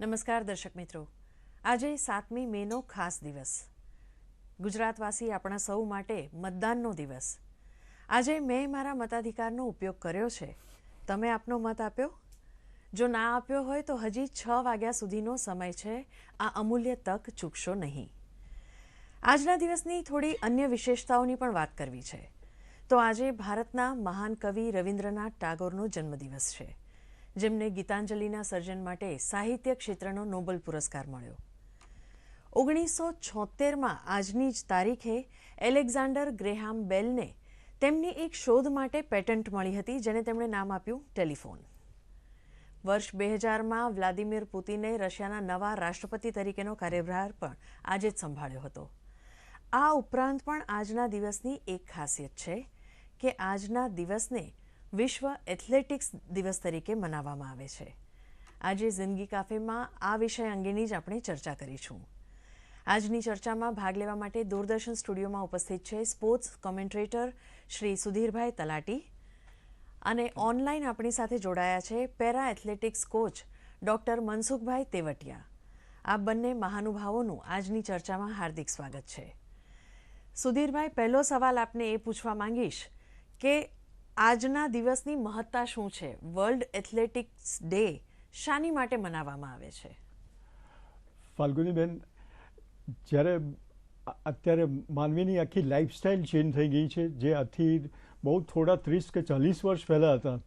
નમસ્કાર દર્શક મિત્રો. આજે સાતમી મેનો ખાસ દિવસ. ગુજરાતવાસી આપણા સૌ માટે મતદાનનો દિવસ. આજે મેં મારા મતાધિકારનો ઉપયોગ કર્યો છે. તમે આપનો મત આપ્યો? જો ના આપ્યો હોય તો હજી છ વાગ્યા સુધીનો સમય છે. આ અમૂલ્ય તક ચૂકશો નહીં. આજના દિવસની થોડી અન્ય વિશેષતાઓની પણ વાત કરવી છે. તો આજે ભારતના મહાન કવિ રવિન્દ્રનાથ ટાગોરનો જન્મદિવસ છે, જેમને ગીતાંજલિના સર્જન માટે સાહિત્ય ક્ષેત્રનો નોબલ પુરસ્કાર મળ્યો. ઓગણીસો છોતેરમાં આજની જ તારીખે એલેક્ઝાન્ડર ગ્રેહામ બેલને તેમની એક શોધ માટે પેટન્ટ મળી હતી જેને તેમણે નામ આપ્યું ટેલિફોન. વર્ષ બે હજારમાં વ્લાદિમીર પુતિને રશિયાના નવા રાષ્ટ્રપતિ તરીકેનો કાર્યભાર પણ આજે જ સંભાળ્યો હતો. આ ઉપરાંત પણ આજના દિવસની એક ખાસિયત છે કે આજના દિવસને વિશ્વ એથ્લેટિક્સ દિવસ તરીકે મનાવવામાં આવે છે. આજે જિંદગી કાફેમાં આ વિષય અંગેની જ આપણે ચર્ચા કરીશું. આજની ચર્ચામાં ભાગ લેવા માટે દૂરદર્શન સ્ટુડિયોમાં ઉપસ્થિત છે સ્પોર્ટ્સ કોમેન્ટ્રેટર શ્રી સુધીરભાઈ તલાટી અને ઓનલાઈન આપણી સાથે જોડાયા છે para athletics coach doctor Mansukhbhai Tevatia. આ બંને મહાનુભાવોનું આજની ચર્ચામાં હાર્દિક સ્વાગત છે. સુધીરભાઈ, પહેલો સવાલ આપને એ પૂછવા માંગીશ કે આજના દિવસની મહત્તા શું છે? વર્લ્ડ એથ્લેટિક્સ ડે શાની માટે મનાવવામાં આવે છે? ફાલ્ગુનીબેન, જ્યારે અત્યારે માનવીની આખી લાઈફસ્ટાઈલ ચેન્જ થઈ ગઈ છે, જે આથી બહુ થોડા ત્રીસ કે ચાલીસ વર્ષ પહેલાં હતા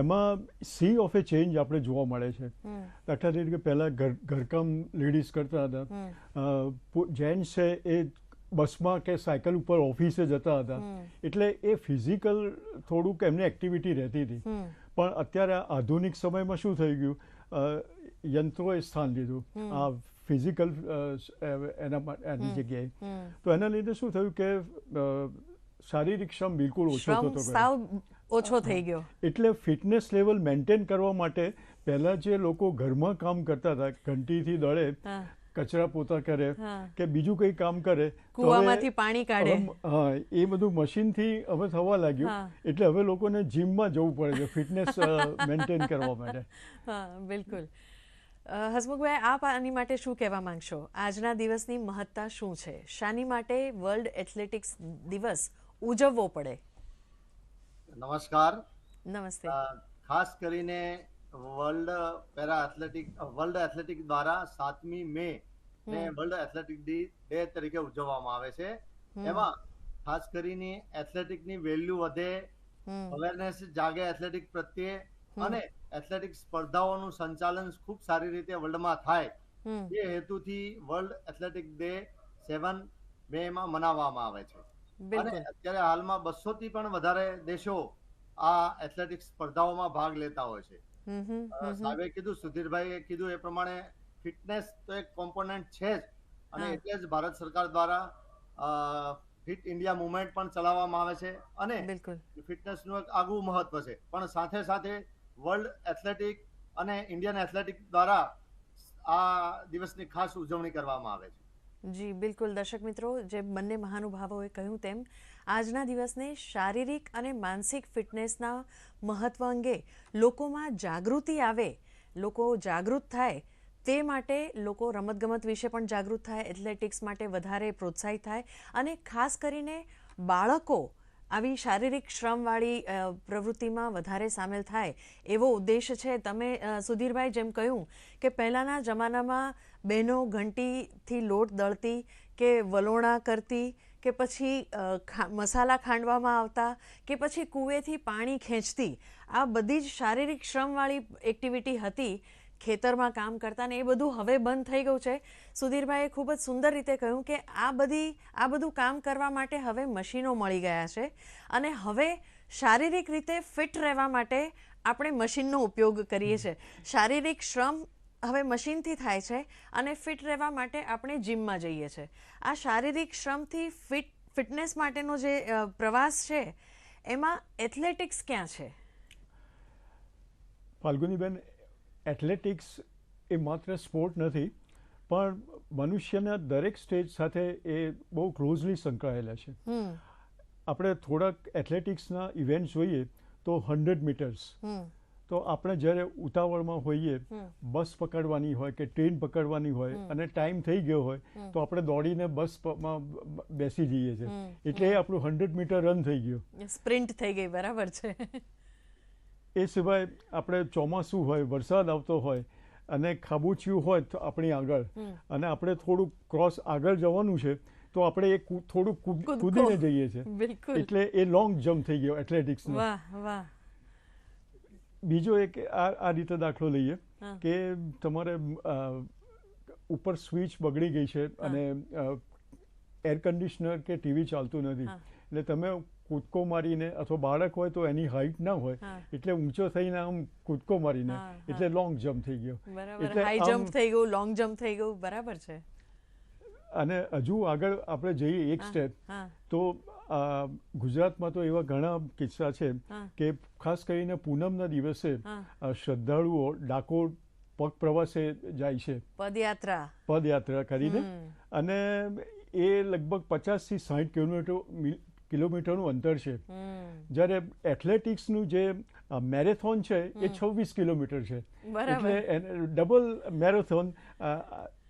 એમાં સી ઓફ એ ચેન્જ આપણે જોવા મળે છે. દાખલા તરીકે પહેલાં ઘર ઘરકામ લેડીઝ કરતા હતા. જેન્ટ્સ છે એ બસમાં કે સાયકલ ઉપર ઓફિસે જતા હતા. એટલે એ ફિઝિકલ થોડુંક એમની એક્ટિવિટી રહેતી હતી. પણ અત્યારે આધુનિક સમયમાં શું થઈ ગયું? યંત્રોએ સ્થાન લીધું. આ ફિઝિકલ એના એની જગ્યાએ. તો એના લીધે શું થયું કે શારીરિક શ્રમ બિલકુલ ઓછો થતો સાવ ઓછો થઈ ગયો. એટલે ફિટનેસ લેવલ મેન્ટેન કરવા માટે પહેલા જે લોકો ઘરમાં કામ કરતા હતા ઘંટીથી દળે કચરા પોતા કરે કે બીજું કંઈ કામ કરે કુવામાંથી પાણી કાઢે. હા એ બધું મશીનથી હવે થવા લાગ્યું. એટલે હવે લોકોને જીમમાં જવું પડે છે ફિટનેસ મેન્ટેન કરવા માટે. હા બિલકુલ. હસમુખભાઈ આપ આની માટે શું કહેવા માંગશો? આજના દિવસની મહત્તા શું છે? શાની માટે વર્લ્ડ એથ્લેટિક્સ દિવસ ઉજવવો પડે. નમસ્કાર. નમસ્તે. ખાસ કરીને world para athletic world athletic દ્વારા સાતમી મે ને વર્લ્ડ એથ્લેટિક ડે તરીકે ઉજવવામાં આવે છે. એમાં ખાસ કરીને એથ્લેટિકની વેલ્યુ વધે અવેરનેસ જાગે એથ્લેટિક પ્રત્યે અને એથ્લેટિક સ્પર્ધાઓનું સંચાલન ખૂબ સારી રીતે વર્લ્ડમાં થાય. એ હેતુથી world athletic day seven May માં મનાવવામાં આવે છે. બિલકુલ. અત્યારે હાલમાં બસો થી પણ વધારે દેશો આ એથ્લેટિક્સ સ્પર્ધાઓમાં ભાગ લેતા હોય છે. સાહેબે કીધું સુધીરભાઈએ કીધું એ પ્રમાણે ફિટનેસ તો એક કોમ્પોનન્ટ છે જ. અને એટલે જ ભારત સરકાર દ્વારા ફિટ ઇન્ડિયા મુવમેન્ટ પણ ચલાવવામાં આવે છે અને ફિટનેસ ફિટનેસનું એક આગવું મહત્વ છે. પણ સાથે સાથે વર્લ્ડ એથ્લેટિક અને ઇન્ડિયન એથ્લેટિક દ્વારા આ દિવસની ખાસ ઉજવણી કરવામાં આવે છે. જી, બિલકુલ. દર્શક મિત્રો, જે બંને મહાનુભાવોએ કહ્યું તેમ, આજના દિવસને શારીરિક અને માનસિક ફિટનેસના મહત્વ અંગે લોકોમાં જાગૃતિ આવે, લોકો જાગૃત થાય, તે માટે લોકો રમતગમત વિશે પણ જાગૃત થાય, એથ્લેટિક્સ માટે વધારે પ્રોત્સાહિત થાય અને ખાસ કરીને બાળકો આવી શારીરિક શ્રમવાળી પ્રવૃત્તિમાં વધારે સામેલ થાય એવો ઉદ્દેશ છે. તમે સુધીરભાઈ જેમ કહ્યું કે પહેલાંના જમાનામાં બહેનો ઘંટીથી લોટ દળતી કે વલોણા કરતી કે પછી મસાલા ખાંડવામાં આવતા કે પછી કૂવેથી પાણી ખેંચતી, આ બધી જ શારીરિક શ્રમવાળી એક્ટિવિટી હતી. ખેતરમાં કામ કરતા ને એ બધું હવે બંધ થઈ ગયું છે. સુધીરભાઈએ ખૂબ જ સુંદર રીતે કહ્યું કે આ બધી, આ બધું કામ કરવા માટે હવે મશીનો મળી ગયા છે અને હવે શારીરિક રીતે ફિટ રહેવા માટે આપણે મશીનનો ઉપયોગ કરીએ છીએ. શારીરિક શ્રમ હવે મશીનથી થાય છે અને ફિટ રહેવા માટે આપણે જીમમાં જઈએ છીએ. આ શારીરિક શ્રમથી ફિટ, ફિટનેસ માટેનો જે પ્રવાસ છે, એમાં એથ્લેટિક્સ ક્યાં છે? ફાલ્ગુનીબેન એથ્લેટિક્સ એ માત્ર સ્પોર્ટ નથી પણ મનુષ્યના દરેક સ્ટેજ સાથે એ બહુ ક્લોઝલી સંકળાયેલા છે. આપણે થોડાક એથ્લેટિક્સના ઇવેન્ટ જોઈએ તો હંડ્રેડ મીટર્સ. તો આપણે જ્યારે ઉતાવળમાં હોઈએ બસ પકડવાની હોય કે ટ્રેન પકડવાની હોય અને ટાઈમ થઈ ગયો હોય તો આપણે દોડીને બસમાં બેસી જઈએ છીએ. એટલે આપણું હંડ્રેડ મીટર રન થઈ ગયું. સ્પ્રિન્ટ થઈ ગઈ બરાબર છે. એ સિવાય આપણે ચોમાસું હોય વરસાદ આવતો હોય અને ખાબોચિયું હોય તો આપણી આગળ અને આપણે થોડુંક ક્રોસ આગળ જવાનું છે તો આપણે એ થોડુંક કૂદ- કૂદીને જઈએ છીએ. એટલે એ લોંગ જમ્પ થઈ ગયો વાહ બીજો એક આ આ રીતે દાખલો લઈએ કે તમારે ઉપર સ્વિચ બગડી ગઈ છે અને એર કન્ડિશનર કે ટીવી ચાલતું નથી. એટલે તમે કૂદકો મારીને અથવા બાળક હોય તો એની હાઈટ ના હોય એટલે ઊંચો થઈને આમ કૂદકો મારીને. એટલે લોંગ જમ્પ થઈ ગયો. એટલે હાઈ જમ્પ થઈ ગયું લોંગ જમ્પ થઈ ગયું બરાબર છે. અને હજુ આગળ આપણે જઈએ એક સ્ટેપ તો ગુજરાતમાં તો એવા ઘણા કિસ્સા છે કે ખાસ કરીને પૂનમના દિવસે શ્રદ્ધાળુઓ ડાકોર પગ પ્રવાસે જાય છે. પદયાત્રા. પદયાત્રા કરીને. અને એ લગભગ પચાસથી સાઠ કિલોમીટર કિલોમીટરનું અંતર છે. જ્યારે એથ્લેટિક્સનું જે મેરેથોન છે એ. છવ્વીસ કિલોમીટર છે. એટલે ડબલ મેરેથોન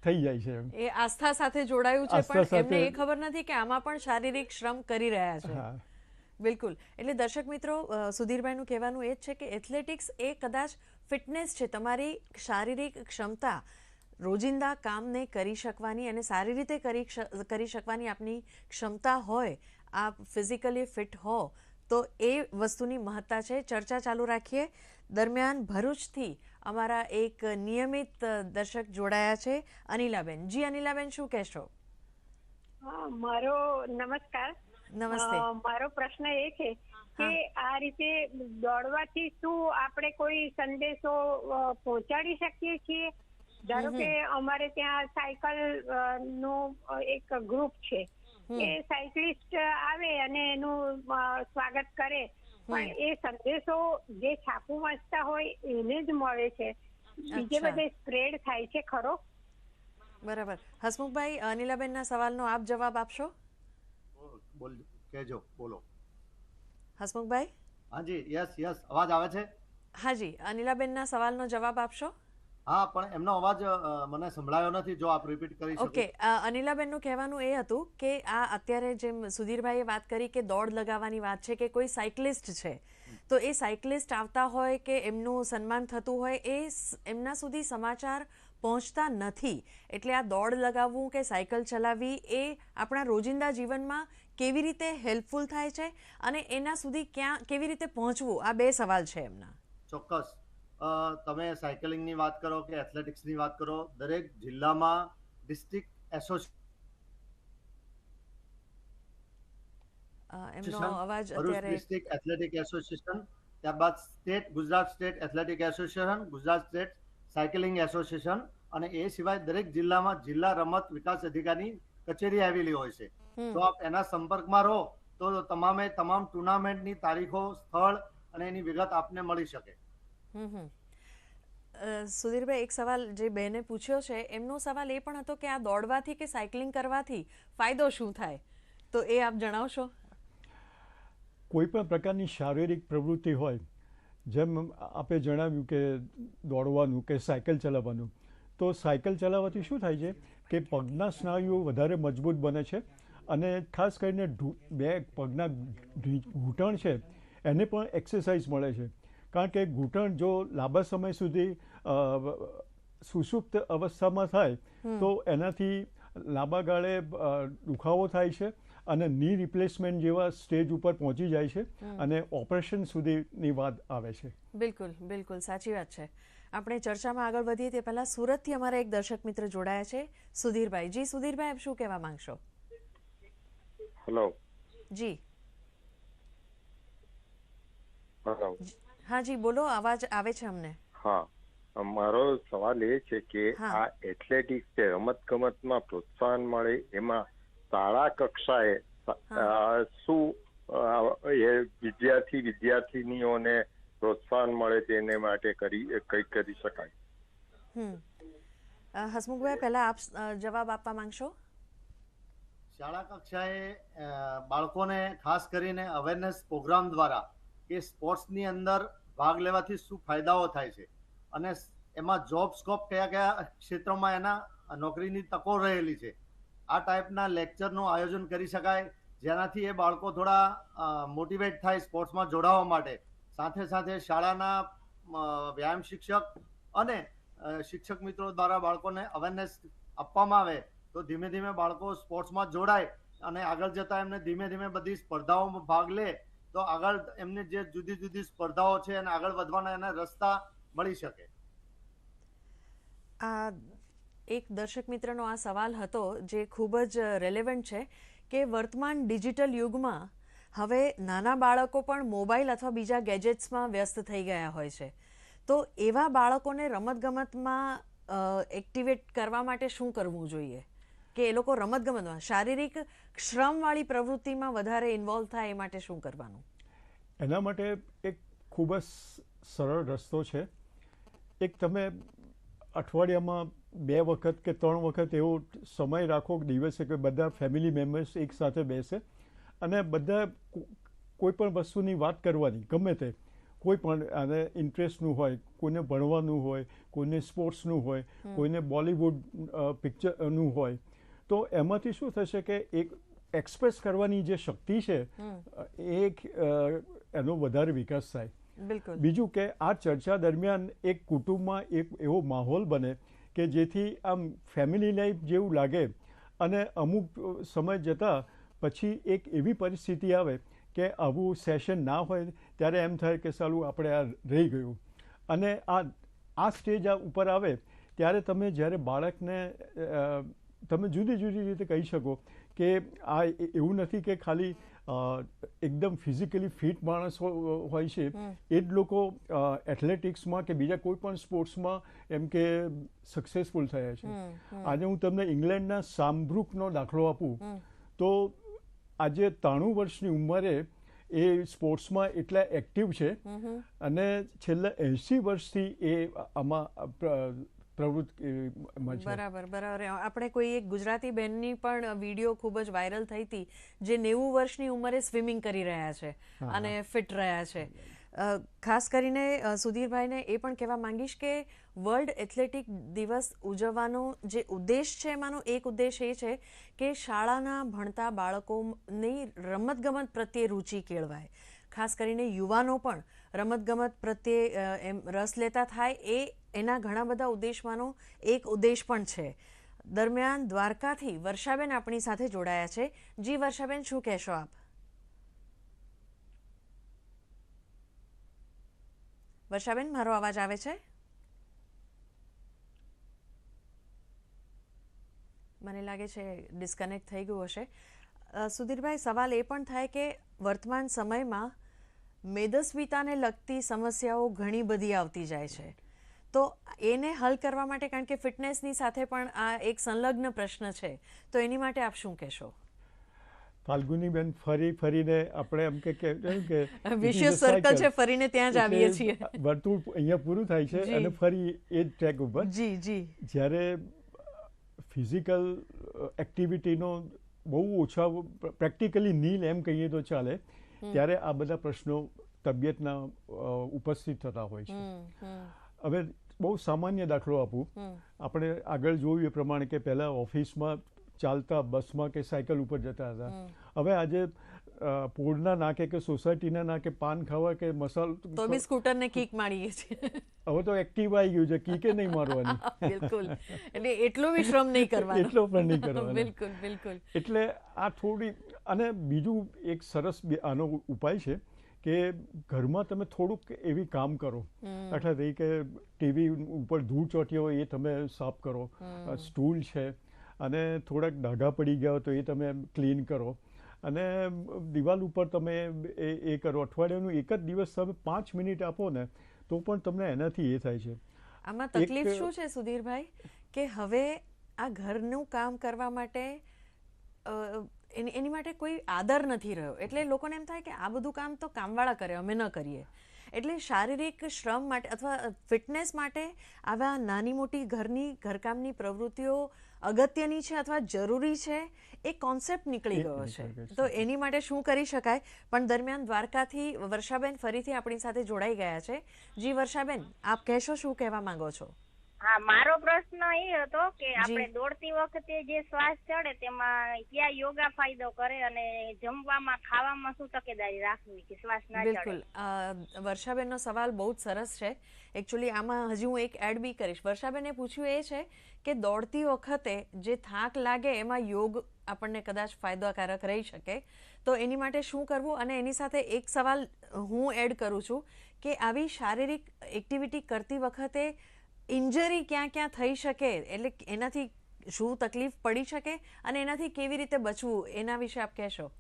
થઈ જાય છે એ આસ્થા સાથે જોડાયું છે પણ એમને એ ખબર નથી કે આમાં પણ શારીરિક શ્રમ કરી રહ્યા છે. બિલકુલ. એટલે દર્શક મિત્રો સુધીરભાઈનું કહેવાનું એ જ છે કે એથ્લેટિક્સ એ કદાચ ફિટનેસ છે. તમારી શારીરિક ક્ષમતા રોજિંદા કામને કરી શકવાની અને સારી રીતે કરી કરી શકવાની આપની ક્ષમતા હોય આપ ફિઝિકલી ફિટ હો તો એ વસ્તુની મહત્તા છે. ચર્ચા ચાલુ રાખીએ. દરમિયાન ભરૂચથી અમારા એક નિયમિત દર્શક જોડાયા છે અનિલાબેન. જી અનિલાબેન શું કહેશો? હા, મારો નમસ્કાર. નમસ્તે. મારો પ્રશ્ન એ છે કે આ રીતે દોડવાથી શું આપણે કોઈ સંદેશો પહોંચાડી શકીએ છીએ? ધારો કે અમારે ત્યાં સાયકલનું એક ગ્રુપ છે. એ સાયકલિસ્ટ આવે અને એનું સ્વાગત કરે. પણ એ સંદેશો જે છાપું વાંચતા હોય એને જ મળે છે. બીજે બધે સ્પ્રેડ થાય છે ખરો? બરાબર. હસમુખભાઈ અનિલાબેનના સવાલનો આપ જવાબ આપશો? બોલ કહેજો બોલો. હસમુખભાઈ? હાજી યસ યસ અવાજ આવે છે? હાજી અનિલાબેનના સવાલનો જવાબ આપશો? હા પણ એમનો અવાજ મને સંભળાયો નથી જો આપ રિપીટ કરી શકો. ઓકે અનિલાબેનનું કહેવાનું એ હતું કે આ અત્યારે જેમ સુધીરભાઈએ વાત કરી કે દોડ લગાવવાની વાત છે કે કોઈ સાયકલિસ્ટ છે તો એ સાયકલિસ્ટ આવતા હોય કે એમનું સન્માન થતું હોય એ એમના સુધી સમાચાર પહોંચતા નથી. એટલે આ દોડ લગાવવું કે સાયકલ ચલાવવી એ આપણા રોજિંદા જીવનમાં કેવી રીતે હેલ્પફુલ થાય છે અને એના સુધી ક્યાં કેવી રીતે પહોંચવું? આ બે સવાલ છે એમના. ચોક્કસ. તમે સાયકલિંગની વાત કરો કે એથ્લેટિક્સની વાત કરો દરેક જિલ્લામાં ડિસ્ટ્રિક્ટ એસોસિએશન અવાજ અત્યારે ડિસ્ટ્રિક્ટ એથ્લેટિક એસોસિએશન ત્યારબાદ state Gujarat state athletic association Gujarat state cycling association અને એ સિવાય દરેક જિલ્લામાં જિલ્લા રમત વિકાસ અધિકારીની કચેરી આવેલી હોય છે. તો આપ એના સંપર્કમાં રહો તો તમામે તમામ ટુર્નામેન્ટની તારીખો સ્થળ અને એની વિગત આપને મળી શકે. સુધીરભાઈ એક સવાલ જે બેને પૂછ્યો છે એમનો સવાલ એ પણ હતો કે આ દોડવાથી કે સાયકલિંગ કરવાથી ફાયદો શું થાય? તો એ આપ જણાવશો? કોઈ પણ પ્રકારની શારીરિક પ્રવૃત્તિ હોય જેમ આપે જણાવ્યું કે દોડવાનું કે સાયકલ ચલાવવાનું તો સાયકલ ચલાવવાથી શું થાય છે કે પગના સ્નાયુઓ વધારે મજબૂત બને છે અને ખાસ કરીને ઢૂ- બે પગના ઘૂંટણ છે એને પણ એક્સરસાઇઝ મળે છે. કારણ કે ઘૂંટણ જો લાંબા સમય સુધી સુષુપ્ત અવસ્થામાં થાય તો એનાથી લાંબા ગાળે દુખાવો થાય છે અને ની રિપ્લેસમેન્ટ જેવા સ્ટેજ ઉપર પહોંચી જાય છે અને ઓપરેશન સુધીની વાત આવે છે. બિલકુલ બિલકુલ સાચી વાત છે. આપણે ચર્ચામાં આગળ વધીએ તે પહેલા સુરતથી અમારા એક દર્શક મિત્ર જોડાયા છે સુધીરભાઈ. જી સુધીરભાઈ આપ શું કહેવા માંગશો? હેલો જી. હેલો હા જી બોલો અવાજ આવે છે અમને? હા મારો સવાલ એ છે કે આ એથ્લેટિક્સ છે રમત ગમતમાં પ્રોત્સાહન મળે એમાં શાળા કક્ષાએ શું એ વિદ્યાર્થી વિદ્યાર્થીનીઓને પ્રોત્સાહન મળે તેને માટે કરી કંઈક કરી શકાય? હસમુખભાઈ પહેલા આપ જવાબ આપવા માંગશો? શાળા કક્ષાએ બાળકોને ખાસ કરીને અવેરનેસ પ્રોગ્રામ દ્વારા કે સ્પોર્ટ્સની અંદર ભાગ લેવાથી શું ફાયદાઓ થાય છે? અને એમાં જોબ સ્કોપ કયા કયા ક્ષેત્રોમાં એના નોકરીની તકો રહેલી છે? આ ટાઈપના લેક્ચરનું આયોજન કરી શકાય, જેનાથી એ બાળકો થોડા મોટિવેટ થાય સ્પોર્ટ્સમાં જોડાવા માટે. સાથે સાથે શાળાના વ્યાયામ શિક્ષક અને શિક્ષક મિત્રો દ્વારા બાળકોને અવેરનેસ આપવામાં આવે, તો ધીમે ધીમે બાળકો સ્પોર્ટ્સમાં જોડાય અને આગળ જતા એમને ધીમે ધીમે બધી સ્પર્ધાઓમાં ભાગ લે તો આગળ એમને જે જુદી જુદી સ્પર્ધાઓ છે અને આગળ વધવાના એના રસ્તા મળી શકે. આ એક દર્શક મિત્રનો આ સવાલ હતો જે ખૂબ જ રેલેવન્ટ છે કે વર્તમાન ડિજિટલ યુગમાં હવે નાના બાળકો પણ મોબાઈલ અથવા બીજા ગેજેટ્સમાં વ્યસ્ત થઈ ગયા હોય છે. તો એવા બાળકોને રમતગમતમાં એક્ટિવેટ કરવા માટે શું કરવું જોઈએ? કે એ લોકો રમતગમતમાં શારીરિક શ્રમવાળી પ્રવૃત્તિમાં વધારે ઇન્વોલ્વ થાય એ માટે શું કરવાનું? એના માટે એક ખૂબ જ સરળ રસ્તો છે. એક તમે અઠવાડિયામાં બે વખત કે ત્રણ વખત એવો સમય રાખો કે દિવસે કે બધા ફેમિલી મેમ્બર્સ એકસાથે બેસે અને બધા કોઈ પણ વસ્તુની વાત કરવાની ગમે તે. કોઈ પણ આને ઇન્ટરેસ્ટનું હોય કોઈને ભણવાનું હોય કોઈને સ્પોર્ટ્સનું હોય કોઈને બોલિવૂડ પિક્ચરનું હોય. તો એમાંથી શું થશે કે એક એક્સપ્રેસ કરવાની જે શક્તિ છે એ એક એનો વધારે વિકાસ થાય. બિલકુલ. બીજું કે આ ચર્ચા દરમિયાન એક કુટુંબમાં એક એવો માહોલ બને કે જેથી આમ ફેમિલી લાઈફ જેવું લાગે અને અમુક સમય જતાં પછી એક એવી પરિસ્થિતિ આવે કે આવું સેશન ના હોય ત્યારે એમ થાય કે સાલું આપણે આ રહી ગયું. અને આ આ સ્ટેજ આ ઉપર આવે ત્યારે તમે જ્યારે બાળકને તમે જુદી જુદી રીતે કહી શકો કે આ એવું નથી કે ખાલી એકદમ ફિઝિકલી ફિટ માણસ હોય છે. એ જ લોકો એથ્લેટિક્સમાં કે બીજા કોઈ પણ સ્પોર્ટ્સમાં એમ કે સક્સેસફુલ થયા છે. આજે હું તમને ઇંગ્લેન્ડના સામબ્રુકનો દાખલો આપું તો આજે ત્રાણું વર્ષની ઉંમરે એ સ્પોર્ટ્સમાં એટલા એક્ટિવ છે અને છેલ્લા એંસી વર્ષથી એ આમાં બરાબર બરાબર. આપણે કોઈ એક ગુજરાતી બહેનની પણ વીડિયો ખૂબ જ વાયરલ થઈ હતી જે નેવું વર્ષની ઉંમરે સ્વિમિંગ કરી રહ્યા છે અને ફિટ રહ્યા છે. ખાસ કરીને સુધીરભાઈને એ પણ કહેવા માંગીશ કે વર્લ્ડ એથ્લેટિક દિવસ ઉજવવાનો જે ઉદ્દેશ છે એમાંનો એક ઉદ્દેશ એ છે કે શાળાના ભણતા બાળકોની રમતગમત પ્રત્યે રુચિ કેળવાય. ખાસ કરીને યુવાનો પણ રમતગમત પ્રત્યે એમ રસ લેતા થાય એ એના ઘણા બધા ઉદ્દેશમાંનો એક ઉદ્દેશ પણ છે. દરમિયાન દ્વારકાથી વર્ષાબેન આપણી સાથે જોડાયા છે. જી વર્ષાબેન, શું કહેશો આપ? વર્ષાબેન, મારો અવાજ આવે છે? મને લાગે છે ડિસ્કનેક્ટ થઈ ગયું હશે. સુધીરભાઈ, સવાલ એ પણ થાય કે વર્તમાન સમયમાં મેદસ્વીતાને લગતી સમસ્યાઓ ઘણી બધી આવતી જાય છે. તો એને હલ કરવા માટે કારણ કે ફિટનેસની સાથે પણ આ એક સંલગ્ન પ્રશ્ન છે તો એની માટે આપ શું કહેશો? ફાલ્ગુનીબેન ફરી ફરીને આપણે એમ કે કે Vicious circle છે, ફરીને ત્યાં જ આવીએ છીએ. વર્તુળ અહીંયા પૂરું થાય છે અને ફરી એ જ ટ્રેક ઉપર. જી જી. જ્યારે ફિઝિકલ એક્ટિવિટીનો બહુ ઓછા પ્રેક્ટિકલી નીલ એમ કહીએ તો ચાલે. ત્યારે આ બધા પ્રશ્નો તબિયતના ઉપસ્થિત થતા હોય છે. હવે બહુ સામાન્ય દાખલો આપું. આપણે આગળ જોયું એ પ્રમાણે કે પહેલાં ઓફિસમાં ચાલતા બસમાં કે સાયકલ ઉપર જતા હતા. હવે આજે પોળના નાકે કે સોસાયટીના નાકે પાન ખાવા કે મસાલ તો બી સ્કૂટરને કિક મારીએ છીએ હવે તો એક્ટિવ આવી ગયું છે કીકે નહીં મારવાની. બિલકુલ. એટલે એટલો બી શ્રમ નહીં કરવાનો. એટલો પણ નહીં કરવાનો. બિલકુલ બિલકુલ. એટલે આ થોડી અને બીજું એક સરસ આનો ઉપાય છે કે ઘરમાં તમે થોડુંક એવી કામ કરો. અર્થાત તરીકે કે ટીવી ઉપર ધૂળ ચોંટ્યો હોય એ તમે સાફ કરો. સ્ટૂલ છે અને થોડાક ડાઘા પડી ગયા હોય તો એ તમે ક્લીન કરો. અને દિવાલ ઉપર તમે એ એ કરો અઠવાડિયાનું એક જ દિવસ તમે પાંચ મિનિટ આપો ને તો પણ તમને એનાથી એ થાય છે. આમાં તકલીફ શું છે સુધીરભાઈ? કે હવે આ ઘરનું કામ કરવા માટે એની માટે કોઈ આદર નથી રહ્યો. એટલે લોકોને એમ થાય કે આ બધું કામ તો કામવાળા કરે અમે ન કરીએ. એટલે શારીરિક શ્રમ માટે અથવા ફિટનેસ માટે આવા નાની મોટી ઘરની ઘરકામની પ્રવૃત્તિઓ અગત્યની છે અથવા જરૂરી છે એ કોન્સેપ્ટ નીકળી ગયો છે. તો એની માટે શું કરી શકાય? પણ દરમિયાન દ્વારકાથી વર્ષાબેન ફરીથી આપણી સાથે જોડાઈ ગયા છે. જી વર્ષાબેન આપ કહેશો શું કહેવા માંગો છો? હા મારો પ્રશ્ન એ હતો કે આપણે દોડતી વખતે જે શ્વાસ ચડે તેમાં ક્યાં યોગા ફાયદો કરે અને જમવામાં ખાવામાં શું તકેદારી રાખવી કે શ્વાસ ના ચડે? બિલકુલ. વર્ષાબેનનો સવાલ બહુ જ સરસ છે. એકચ્યુઅલી આમાં હજી હું એક એડ બી કરીશ. વર્ષાબેને પૂછ્યું એ છે કે દોડતી વખતે જે થાક લાગે એમાં યોગ આપણને કદાચ ફાયદાકારક રહી શકે. તો એની માટે શું કરવું? અને એની સાથે એક સવાલ હું એડ કરું છું કે આવી શારીરિક એક્ટિવિટી કરતી વખતે ઇન્જરી ક્યાં ક્યાં થઈ શકે એટલે એનાથી શું તકલીફ પડી શકે અને એનાથી કેવી રીતે બચવું એના વિશે આપ કહેશો.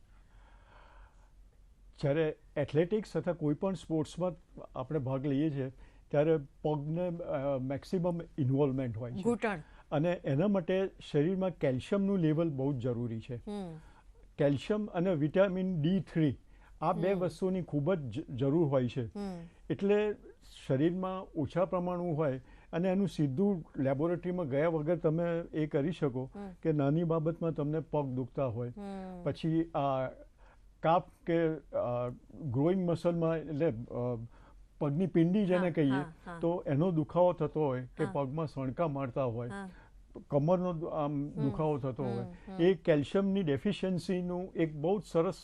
જ્યારે એથ્લેટિક્સ અથવા કોઈ પણ સ્પોર્ટ્સમાં આપણે ભાગ લઈએ છીએ ત્યારે પગને મેક્સિમમ ઇન્વોલ્વમેન્ટ હોય છે. ઘૂંટણ. અને એના માટે શરીરમાં કેલ્શિયમનું લેવલ બહુ જ જરૂરી છે. કેલ્શિયમ અને વિટામિન ડી થ્રી આ બે વસ્તુની ખૂબ જ જરૂર હોય છે. એટલે શરીરમાં ઓછા પ્રમાણનું હોય અને એનું સીધું લેબોરેટરીમાં ગયા વગર તમે એ કરી શકો કે નાની બાબતમાં તમને પગ દુખતા હોય. પછી આ કાપ કે ગ્રોઈંગ મસલમાં એટલે પગની પિંડી જેને કહીએ. તો એનો દુખાવો થતો હોય કે. પગમાં સણકા મારતા હોય. કમરનો આમ દુખાવો થતો હોય. એ કેલ્શિયમની ડેફિશિયન્સીનું એક બહુ જ સરસ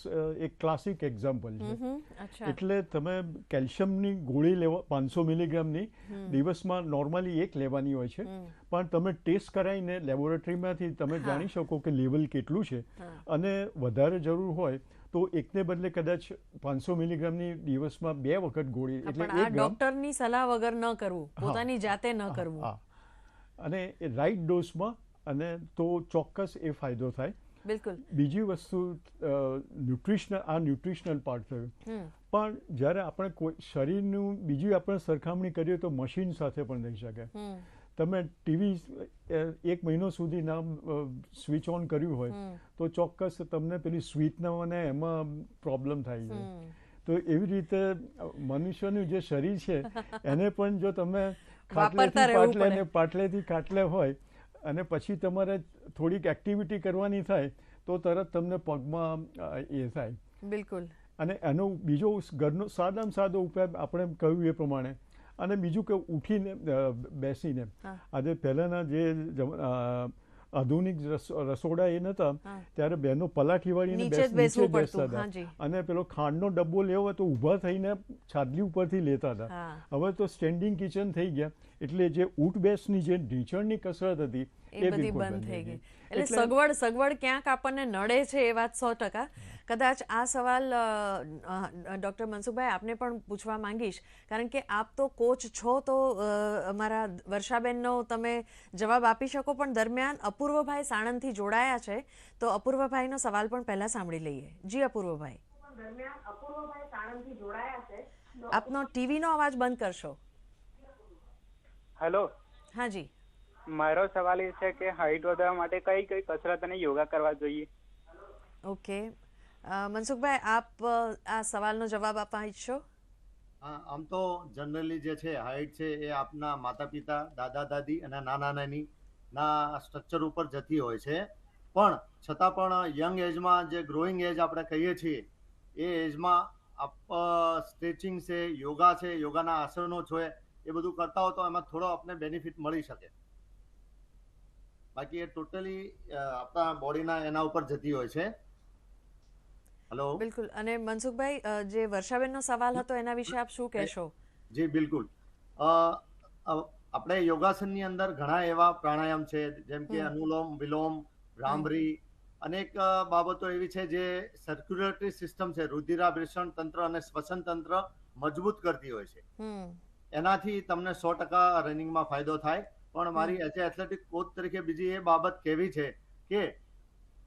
એક ક્લાસિક એક્ઝામ્પલ છે. એટલે તમે કેલ્શિયમની ગોળી લેવા પાંચસો મિલીગ્રામની દિવસમાં નોર્મલી એક લેવાની હોય છે. પણ તમે ટેસ્ટ કરાવીને લેબોરેટરીમાંથી તમે જાણી શકો કે લેવલ કેટલું છે. અને વધારે જરૂર હોય તો એકને બદલે કદાચ પાંચસો મિલીગ્રામની દિવસમાં બે વખત ગોળી એટલે ડોક્ટરની સલાહ વગર ન કરવું. પોતાની જાતે ન કરવું. અને એ રાઈટ ડોઝમાં અને તો ચોક્કસ એ ફાયદો થાય. બિલકુલ. બીજી વસ્તુ ન્યુટ્રિશનલ આ ન્યુટ્રિશનલ પાર્ટ થયું. પણ જ્યારે આપણે કોઈ શરીરનું બીજી આપણે સરખામણી કરીએ તો મશીન સાથે પણ થઈ શકે. તમે ટીવી એક મહિનો સુધી ના સ્વિચ ઓન કર્યું હોય તો ચોક્કસ તમને પેલી સ્વીટના અને એમાં પ્રોબ્લેમ થાય છે. તો એવી રીતે મનુષ્યનું જે શરીર છે એને પણ જો તમે વાપરતા રહેવું પડે. પાટલેથી ખાટલે હોય અને પછી તમારે થોડીક એક્ટિવિટી કરવાની થાય તો તરત તમને પગમાં એ થાય. બિલકુલ. અને એનો બીજો ઘરનો સાદામાં સાદો ઉપાય આપણે કહ્યું એ પ્રમાણે. અને બીજું કે ઉઠીને બેસીને. આજે પહેલાંના જે આધુનિક રસ- રસોડા એ નહોતા હા. ત્યારે બહેનો પલાઠી વાળીને નીચે બેસતા હતા. અને પેલો ખાંડનો ડબ્બો લેવો હોય તો ઊભા થઈને છાદલી ઉપરથી લેતા હતા. હવે તો સ્ટેન્ડિંગ કિચન થઈ ગયા. એટલે જે ઊંટ બેસની જે ઢીંચણની કસરત હતી એ બધી બંધ થઈ ગઈ. એટલે સગવડ સગવડ ક્યાંક આપણને નડે છે એ વાત સો ટકા. કદાચ આ સવાલ ડૉક્ટર મનસુખભાઈ આપને પણ પૂછવા માંગીશ. કારણ કે આપ તો કોચ છો તો અમારા વર્ષાબેનનો તમે જવાબ આપી શકો પણ દરમિયાન અપૂર્વભાઈ સાણંદથી જોડાયા છે તો અપૂર્વભાઈનો સવાલ પણ પહેલા સાંભળી લઈએ. જી અપૂર્વભાઈ. આપનો ટીવીનો અવાજ બંધ કરશો. હેલો હા જી. મારો સવાલ એ છે કે હાઈટ વધારવા માટે કઈ કઈ કસરત અને યોગા કરવા જોઈએ? ઓકે. મનસુખભાઈ આપ આ સવાલનો જવાબ આપવા ઈચ્છો? હા આમ તો જનરલી જે છે હાઈટ છે એ આપના માતા પિતા દાદા દાદી અને નાના નાની ના સ્ટ્રક્ચર ઉપર જતી હોય છે. પણ છતાં પણ યંગ એજમાં જે ગ્રોઈંગ એજ આપણે કહીએ છીએ એ એજમાં આપ સ્ટ્રેચિંગ છે યોગા છે યોગાના આસનો છે એ બધું કરતા હો તો એમાં થોડો આપને બેનિફિટ મળી શકે. બાકી એ ટોટલી આપણા બોડીના એના ઉપર જતી હોય છે. હેલો બિલકુલ. અને મનસુખભાઈ જે વર્ષાબેનનો સવાલ હતો એના વિશે આપ શું કહેશો? જી બિલકુલ. આપણે યોગાસનની અંદર ઘણા એવા પ્રાણાયામ છે જેમ કે અનુલોમ વિલોમ ભ્રામરી અનેક બાબતો એવી છે જે સર્ક્યુલેટરી સિસ્ટમ છે રુધિરાભિસરણ તંત્ર અને શ્વસન તંત્ર મજબૂત કરતી હોય છે. એનાથી તમને સો ટકા રનિંગમાં ફાયદો થાય. પણ મારી એઝ એથ્લેટિક કોચ તરીકે બીજી એ બાબત કેવી છે કે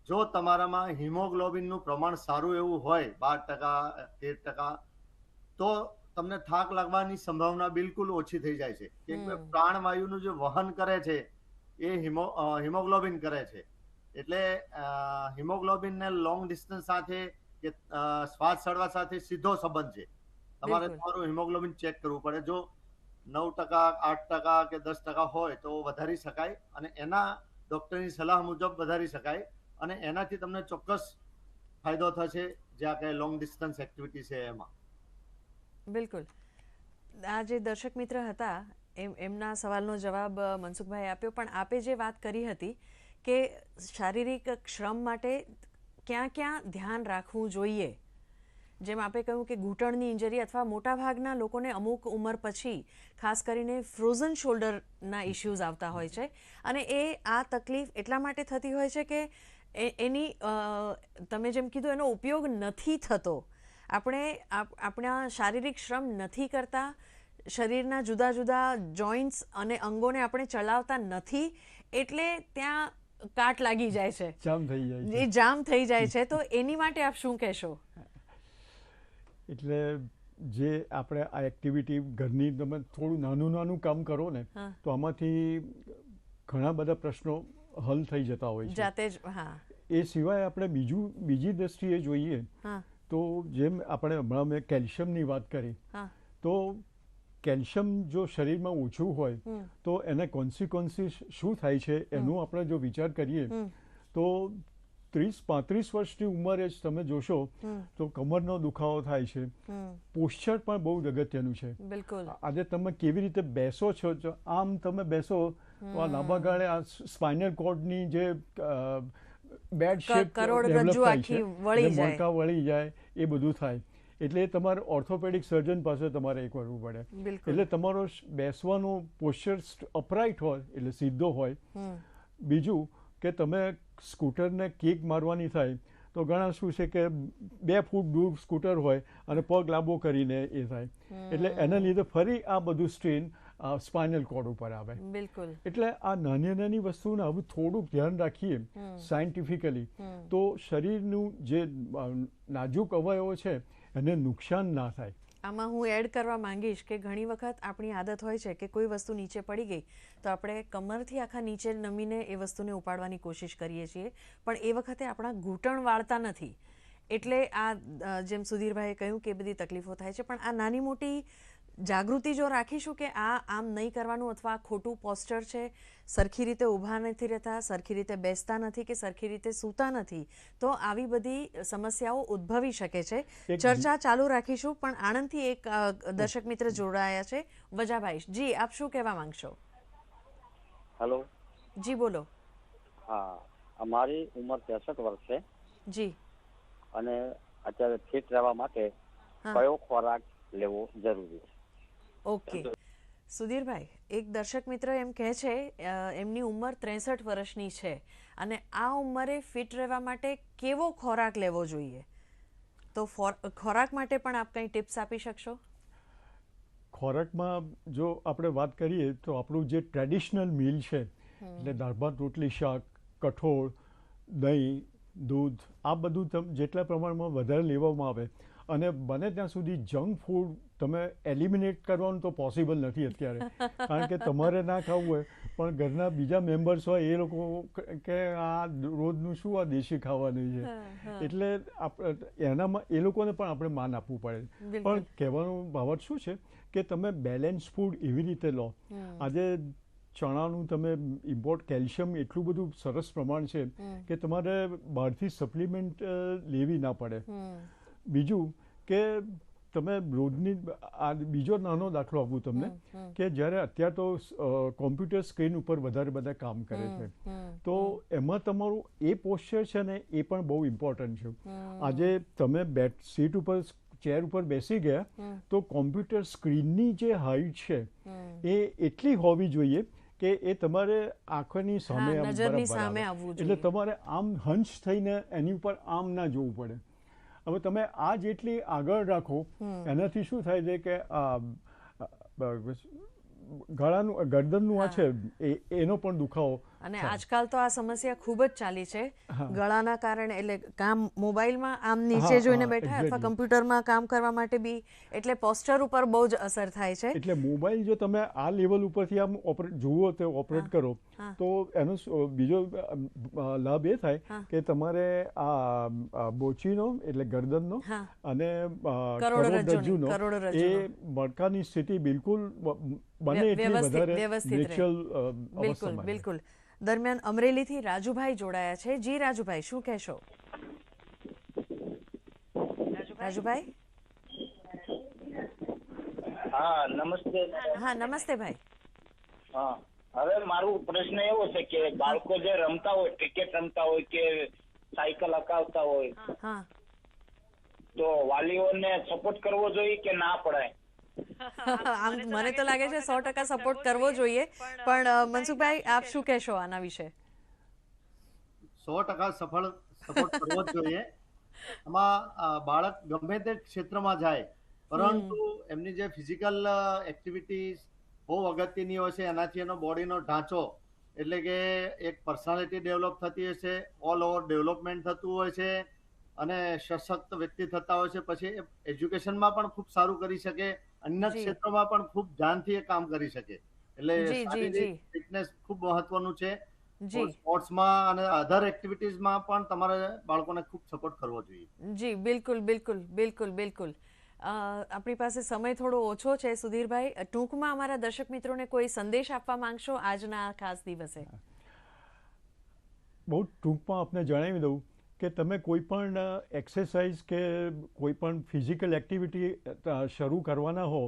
જો તમારામાં હિમોગ્લોબિનનું પ્રમાણ સારું એવું હોય બાર ટકા તેર ટકા તો તમને થાક લાગવાની સંભાવના બિલકુલ ઓછી થઈ જાય છે. કેમ કે પ્રાણવાયુનું જે વહન કરે છે એ હિમો હિમોગ્લોબિન કરે છે. એટલે હિમોગ્લોબિન ને લોંગ ડિસ્ટન્સ સાથે કે શ્વાસ ચડવા સાથે સીધો સંબંધ છે. તમારે તમારું હિમોગ્લોબિન ચેક કરવું પડે. જો નવ ટકા, આઠ ટકા કે દસ ટકા હોય તો વધારી શકાય અને એના ડોક્ટરની સલાહ મુજબ વધારી શકાય અને એનાથી તમને ચોક્કસ ફાયદો થશે જ્યાં કંઈ લોંગ ડિસ્ટન્સ એક્ટિવિટી છે એમાં. બિલકુલ. આ જે દર્શક મિત્ર હતા, એમ, એમના સવાલનો જવાબ મનસુખભાઈ આપ્યો, પણ આપે જે વાત કરી હતી કે શારીરિક શ્રમ માટે ક્યાં ક્યાં ધ્યાન રાખવું જોઈએ? જેમ આપે કહ્યું કે ઘૂંટણની ઇન્જરી અથવા મોટાભાગના લોકોને અમુક ઉંમર પછી ખાસ કરીને ફ્રોઝન શોલ્ડરના ઇશ્યુઝ આવતા હોય છે. અને એ આ તકલીફ એટલા માટે થતી હોય છે કે એની તમે જેમ કીધું એનો ઉપયોગ નથી થતો. આપણે આપ- આપણા શારીરિક શ્રમ નથી કરતા. શરીરના જુદા જુદા જોઈન્ટ્સ અને અંગોને આપણે ચલાવતા નથી. એટલે ત્યાં કાટ લાગી જાય છે. જામ થઈ જાય છે. એ જામ થઈ જાય છે. તો એની માટે આપ શું કહેશો? એટલે જે આપણે આ એક્ટિવિટી ઘરની તમે થોડું નાનું નાનું કામ કરો ને તો આમાંથી ઘણા બધા પ્રશ્નો હલ થઈ જતા હોય છે. જાતે જ હા. એ સિવાય આપણે બીજું બીજી દ્રષ્ટિએ જોઈએ તો જેમ આપણે હમણાં મેં કેલ્શિયમની વાત કરી તો કેલ્શિયમ જો શરીરમાં ઓછું હોય તો એને કોન્સિક્વન્સીસ શું થાય છે એનો આપણે જો વિચાર કરીએ તો ત્રીસ પાંત્રીસ વર્ષની ઉંમરે જ તમે જોશો. તો કમરનો દુખાવો થાય છે. પોશ્ચર પોસ્ચર પણ બહુ અગત્યનું છે. બિલકુલ. આજે તમે કેવી રીતે બેસો છો આમ તમે બેસો તો આ લાંબા ગાળે આ સ્પાઇનલ કોર્ડની જે બેડ શેપ કરોડરજ્જુ આખી વળી જાય. વળી જાય એ બધું થાય. એટલે તમારે ઓર્થોપેડિક સર્જન પાસે તમારે એક કરવું પડે. એટલે તમારો બેસવાનો પોસ્ચર અપરાઇટ હોય એટલે સીધો હોય. બીજું કે તમે સ્કૂટરને કિક મારવાની થાય તો ઘણા શું છે કે બે ફૂટ દૂર સ્કૂટર હોય અને પગ લાંબો કરીને એ થાય. એટલે એના લીધે ફરી આ બધું સ્ટ્રેન સ્પાઇનલ કોર્ડ ઉપર આવે. બિલકુલ. એટલે આ નાની નાની વસ્તુને હવે થોડુંક ધ્યાન રાખીએ સાયન્ટિફિકલી. તો શરીરનું જે નાજુક અવયવો છે એને નુકસાન ના થાય. આમાં હું એડ કરવા માંગીશ કે ઘણી વખત આપણી આદત હોય છે કે કોઈ વસ્તુ નીચે પડી ગઈ, તો આપણે કમરથી આખા નીચે નમીને એ વસ્તુને ઉપાડવાની કોશિશ કરીએ છીએ. પણ એ વખતે આપણા ઘૂંટણ વાળતા નથી. એટલે આ જેમ સુધીરભાઈએ કહ્યું કે બધી તકલીફો થાય છે. પણ આ નાની મોટી જાગૃતિ જો રાખીશું કે આ આમ નહીં કરવાનું અથવા ખોટું પોસ્ચર છે સરખી રીતે ઊભા નથી રહેતા સરખી રીતે બેસતા નથી કે સરખી રીતે સૂતા નથી તો આવી બધી સમસ્યાઓ ઉદ્ભવી શકે છે. ચર્ચા ચાલુ રાખીશું પણ આણંદથી એક દર્શક મિત્ર જોડાયા છે. વજાભાઈ જી આપ શું કહેવા માંગશો? હેલો. જી બોલો. હા અમારી ઉંમર ત્રેસઠ વર્ષ છે. જી. અને અત્યારે ફિટ રહેવા માટે કયો ખોરાક લેવો જરૂરી છે? ઓકે. સુધીરભાઈ એક દર્શક મિત્ર એમ કહે છે એમની ઉંમર ત્રેસઠ વર્ષની છે અને આ ઉંમરે ફિટ રહેવા માટે કેવો ખોરાક લેવો જોઈએ? તો ખોરાક માટે પણ આપ કંઈ ટિપ્સ આપી શકશો? ખોરાકમાં જો આપણે વાત કરીએ તો આપણું જે ટ્રેડિશનલ મીલ છે એટલે દાળ ભાત રોટલી શાક કઠોળ દહીં દૂધ આ બધું તમ જેટલા પ્રમાણમાં વધારે લેવામાં આવે અને બને ત્યાં સુધી જંક ફૂડ તમે એલિમિનેટ કરવાનું તો પોસિબલ નથી અત્યારે. કારણ કે તમારે ના ખાવું હોય પણ ઘરના બીજા મેમ્બર્સ હોય એ લોકો કે આ રોજનું શું આ દેશી ખાવાનું છે? એટલે એનામાં એ લોકોને પણ આપણે માન આપવું પડે. પણ કહેવાનું બાબત શું છે કે તમે બેલેન્સ ફૂડ એવી રીતે લો. આજે ચણાનું તમે ઇમ્પોર્ટ કેલ્શિયમ એટલું બધું સરસ પ્રમાણ છે કે તમારે બહારથી સપ્લિમેન્ટ લેવી ના પડે. બીજું કે તમે રોજની આ બીજો નાનો દાખલો આપું તમને કે જ્યારે અત્યારે તો કોમ્પ્યુટર સ્ક્રીન ઉપર વધારે બધા કામ કરે છે. તો એમાં તમારું એ પોસ્ચર છે ને એ પણ બહુ ઇમ્પોર્ટન્ટ છે. આજે તમે બેટ સીટ ઉપર ચેર ઉપર બેસી ગયા તો કોમ્પ્યુટર સ્ક્રીનની જે હાઈટ છે એ એટલી હોવી જોઈએ કે એ તમારે આંખની સામે એટલે તમારે આમ હંચ થઈને એની ઉપર આમ ના જોવું પડે. હવે તમે આ જેટલી આગળ રાખો એનાથી શું થાય છે કે ગળાનું ગરદનનું આ છે એનો પણ દુખાવો અને આજકાલ તો આ સમસ્યા ખૂબ જ ચાલી છે. ગળાના કારણે એટલે કામ મોબાઈલમાં આમ નીચે જોઈને બેઠા અથવા. કમ્પ્યુટરમાં કામ કરવા માટે બી એટલે પોસ્ચર ઉપર બહુ જ અસર થાય છે. એટલે મોબાઈલ જો તમે આ લેવલ ઉપરથી આમ ઓપરેટ જુઓ તો ઓપરેટ કરો તો એનો બીજો લાભ એ થાય કે તમારે આ બોચીનો એટલે ગરદનનો અને કરોડરજ્જુની. એ મડકાની સ્થિતિ બિલકુલ બને એટલી વધારે નેચરલ બિલકુલ બિલકુલ. દરમિયાન અમરેલીથી રાજુભાઈ જોડાયા છે. જી રાજુભાઈ શું કહેશો? રાજુભાઈ? હા નમસ્તે. હા નમસ્તે ભાઈ. હા હવે મારું પ્રશ્ન એવો છે કે બાળકો જે રમતા હોય ક્રિકેટ રમતા હોય કે સાયકલ હકાવતા હોય તો વાલીઓને સપોર્ટ કરવો જોઈએ કે ના પડાય? આમ મને તો લાગે છે સો ટકા સપોર્ટ કરવો જોઈએ. પણ મનસુખભાઈ આપ શું કહેશો આના વિશે? સો ટકા સફળ સપોર્ટ કરવો જ જોઈએ. આમાં બાળક ગમે તે ક્ષેત્રમાં જાય પરંતુ એમની જે ફિઝિકલ એક્ટિવિટીઝ બહુ અગત્યની હોય છે એનાથી એનો બોડીનો ઢાંચો એટલે કે એક પર્સનાલિટી ડેવલપ થતી હોય છે ઓલ ઓવર ડેવલપમેન્ટ થતું હોય છે અને સશક્ત વ્યક્તિ થતા હોય છે પછી એજ્યુકેશનમાં પણ ખૂબ સારું કરી શકે. અન્ય. ક્ષેત્રોમાં પણ ખૂબ ધ્યાનથી એ કામ કરી શકે. એટલે. શારીરિક ફિટનેસ ખૂબ મહત્વનું છે. સ્પોર્ટ્સમાં અને અધર એક્ટિવિટીઝમાં પણ તમારે બાળકોને ખૂબ સપોર્ટ કરવો જોઈએ. જી બિલકુલ બિલકુલ બિલકુલ બિલકુલ. અ, આપણી પાસે સમય થોડો ઓછો છે સુધીરભાઈ. ટૂંકમાં અમારા દર્શક મિત્રોને કોઈ સંદેશ આપવા માંગશો આજના આ ખાસ દિવસે? બહુ ટૂંકમાં આપને જણાવી દઉં કે તમે કોઈ પણ એક્સરસાઇઝ કે કોઈ પણ ફિઝિકલ એક્ટિવિટી શરૂ કરવાના હો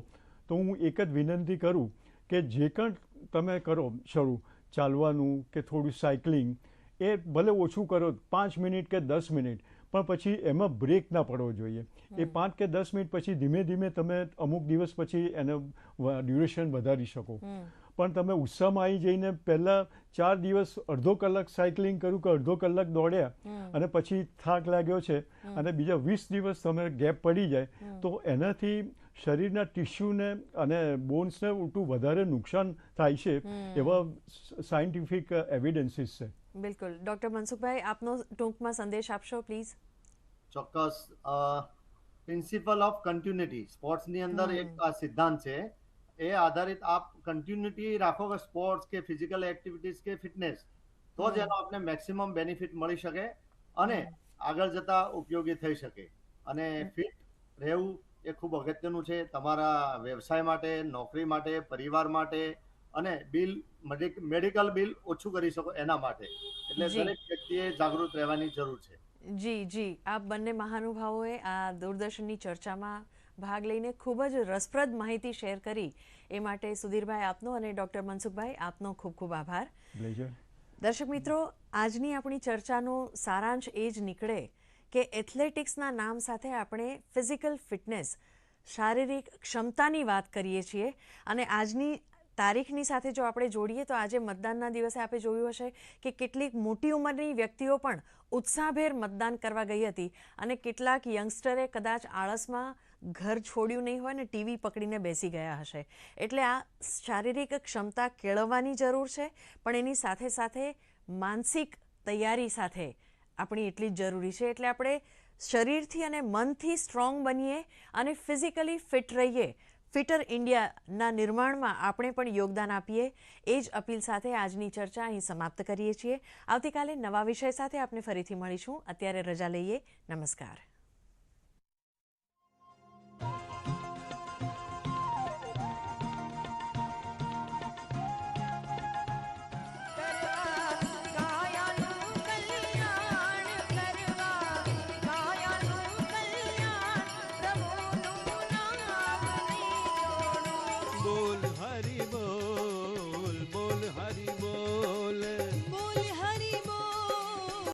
તો હું એક જ વિનંતી કરું કે જે કંઈ તમે કરો શરૂ ચાલવાનું કે થોડું સાયકલિંગ એ ભલે ઓછું કરો પાંચ મિનિટ કે દસ મિનિટ પણ પછી એમાં બ્રેક ના પડવો જોઈએ. એ પાંચ કે દસ મિનિટ પછી ધીમે ધીમે તમે અમુક દિવસ પછી એને ડ્યુરેશન વધારી શકો. પણ તમે ઉત્સાહમાં આવી જઈને પહેલાં ચાર દિવસ અડધો કલાક સાયકલિંગ કર્યું કે અડધો કલાક દોડ્યા અને પછી થાક લાગ્યો છે અને બીજા વીસ દિવસ તમે ગેપ પડી જાય તો એનાથી શરીરના ટિશ્યુને અને બોન્સને ઉલટું વધારે નુકસાન થાય છે એવા સાયન્ટિફિક એવિડન્સીસ છે. બિલકુલ. ડોક્ટર મનસુખભાઈ આપનો ટૂંકમાં સંદેશ આપશો પ્લીઝ? ચોક્કસ. Principal of continuity. સ્પોર્ટ્સની અંદર એક આ સિદ્ધાંત છે એ આધારિત આપ કન્ટિન્યુટી રાખો કે સ્પોર્ટ્સ કે ફિઝિકલ એક્ટિવિટીઝ કે ફિટનેસ તો જ એનો આપને મેક્સિમમ બેનિફિટ મળી શકે અને આગળ જતા ઉપયોગી થઈ શકે. અને ફિટ રહેવું એ ખૂબ અગત્યનું છે. તમારા વ્યવસાય માટે નોકરી માટે પરિવાર માટે અને બિલ મેડિકલ બિલ ઓછું કરી શકો એના માટે. એટલે દરેક વ્યક્તિએ જાગૃત રહેવાની જરૂર છે. જી જી. આપ બંને મહાનુભાવોએ આ દૂરદર્શનની ચર્ચામાં ભાગ લઈને ખૂબ જ રસપ્રદ માહિતી શેર કરી. એ માટે સુધીરભાઈ આપનો અને ડૉક્ટર મનસુખભાઈ આપનો ખૂબ ખૂબ આભાર. દર્શક મિત્રો આજની આપણી ચર્ચાનો સારાંશ એ જ નીકળે કે એથ્લેટિક્સના નામ સાથે આપણે ફિઝિકલ ફિટનેસ શારીરિક ક્ષમતાની વાત કરીએ છીએ. અને આજની તારીખની સાથે જો આપણે જોડીએ તો આજે મતદાનના દિવસે આપણે જોયું હશે કે કેટલીક મોટી ઉંમરની વ્યક્તિઓ પણ ઉત્સાહભેર મતદાન કરવા ગઈ હતી. અને કેટલાક યંગસ્ટરે કદાચ આળસમાં ઘર છોડ્યું નહીં હોય ને ટીવી પકડીને બેસી ગયા હશે. એટલે આ શારીરિક ક્ષમતા કેળવવાની જરૂર છે, પણ એની સાથે સાથે માનસિક તૈયારી સાથે આપણી એટલી જ જરૂરી છે. એટલે આપણે શરીરથી અને મનથી સ્ટ્રોંગ બનીએ અને ફિઝિકલી ફિટ રહીએ. ફિટર ઇન્ડિયાના નિર્માણમાં આપણે પણ યોગદાન આપીએ. એ જ અપીલ સાથે આજની ચર્ચા અહીં સમાપ્ત કરીએ છીએ. આવતીકાલે નવા વિષય સાથે આપણે ફરીથી મળીશું. અત્યારે રજા લઈએ. નમસ્કાર.